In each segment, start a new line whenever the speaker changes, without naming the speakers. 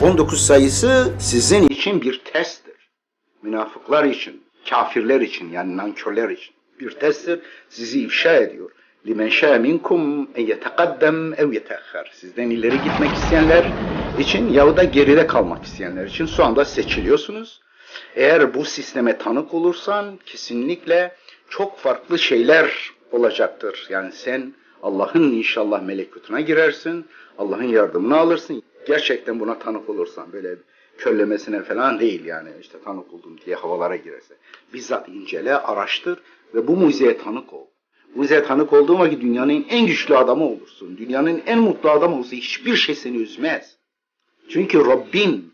19 sayısı sizin için bir testtir. Münafıklar için, kafirler için yani nankörler için bir testtir. Sizi ifşa ediyor. لِمَنْ شَاءَ مِنْكُمْ اَنْ يَتَقَدَّمْ اَوْ يَتَأَخَّرْ Sizden ileri gitmek isteyenler için yahut da geride kalmak isteyenler için şu anda seçiliyorsunuz. Eğer bu sisteme tanık olursan kesinlikle çok farklı şeyler olacaktır. Yani sen Allah'ın inşallah melekutuna girersin, Allah'ın yardımını alırsın. Gerçekten buna tanık olursan böyle köllemesine falan değil yani işte tanık oldum diye havalara girerse. Bizzat incele, araştır ve bu mucizeye tanık ol. Bu tanık olduğun vakit dünyanın en güçlü adamı olursun. Dünyanın en mutlu adamı olursun. Hiçbir şey seni üzmez. Çünkü Rabbin,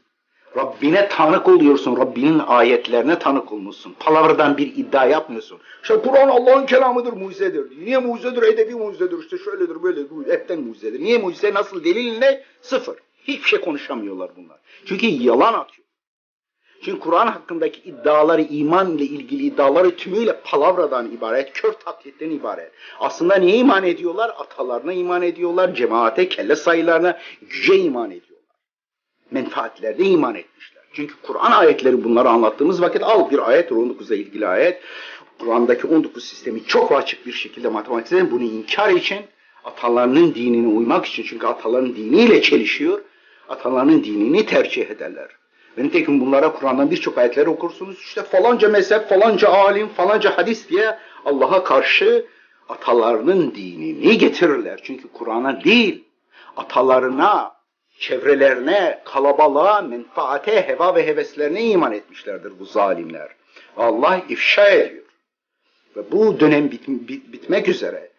Rabbine tanık oluyorsun. Rabbinin ayetlerine tanık olmuşsun. Palavradan bir iddia yapmıyorsun. İşte Kur'an Allah'ın kelamıdır, mucizedir. Niye mucizedir? Edebi mucizedir. İşte şöyledir, böyledir. Hepten mucizedir. Niye mucize? Nasıl? Delil ne? Sıfır. Hiçbir şey konuşamıyorlar bunlar. Çünkü yalan atıyor. Çünkü Kur'an hakkındaki iddiaları, iman ile ilgili iddiaları tümüyle palavradan ibaret, kör taklitten ibaret. Aslında niye iman ediyorlar? Atalarına iman ediyorlar, cemaate, kelle sayılarına, güce iman ediyorlar. Menfaatlerine iman etmişler. Çünkü Kur'an ayetleri bunları anlattığımız vakit al bir ayet, 19'a ilgili ayet. Kur'an'daki 19 sistemi çok açık bir şekilde matematikten bunu inkar için, atalarının dinine uymak için çünkü ataların diniyle çelişiyor, atalarının dinini tercih ederler. Ve nitekim bunlara Kur'an'dan birçok ayetleri okursunuz. İşte falanca mezhep, falanca alim, falanca hadis diye Allah'a karşı atalarının dinini getirirler. Çünkü Kur'an'a değil, atalarına, çevrelerine, kalabalığa, menfaate, heva ve heveslerine iman etmişlerdir bu zalimler. Allah ifşa ediyor. Ve bu dönem bit, bit- bitmek üzere.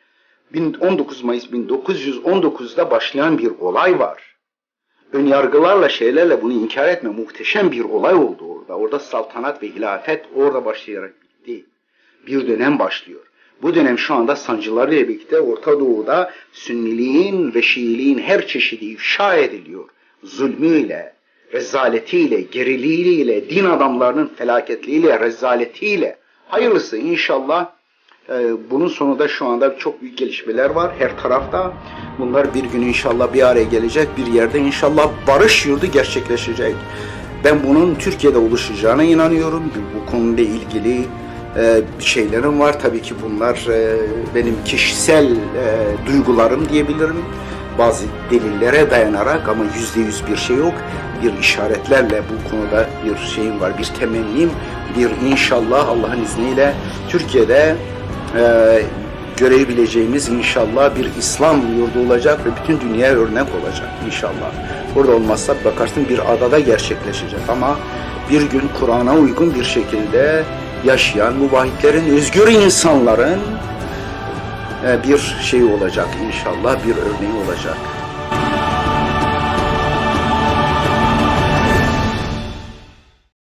19 Mayıs 1919'da başlayan bir olay var ön yargılarla şeylerle bunu inkar etme muhteşem bir olay oldu orada. Orada saltanat ve hilafet orada başlayarak bitti. Bir dönem başlıyor. Bu dönem şu anda sancılarıyla birlikte Orta Doğu'da Sünniliğin ve Şiiliğin her çeşidi ifşa ediliyor. Zulmüyle, rezaletiyle, geriliğiyle, din adamlarının felaketliğiyle, rezaletiyle. Hayırlısı inşallah bunun sonunda şu anda çok büyük gelişmeler var her tarafta. Bunlar bir gün inşallah bir araya gelecek. Bir yerde inşallah barış yurdu gerçekleşecek. Ben bunun Türkiye'de oluşacağına inanıyorum. Bu konuyla ilgili e, şeylerim var. Tabii ki bunlar e, benim kişisel e, duygularım diyebilirim. Bazı delillere dayanarak ama yüzde yüz bir şey yok. Bir işaretlerle bu konuda bir şeyim var, bir temennim, bir inşallah Allah'ın izniyle Türkiye'de e, görebileceğimiz inşallah bir İslam yurdu olacak ve bütün dünyaya örnek olacak inşallah. Burada olmazsa bakarsın bir adada gerçekleşecek ama bir gün Kur'an'a uygun bir şekilde yaşayan muvahhidlerin, özgür insanların e, bir şey olacak inşallah, bir örneği olacak.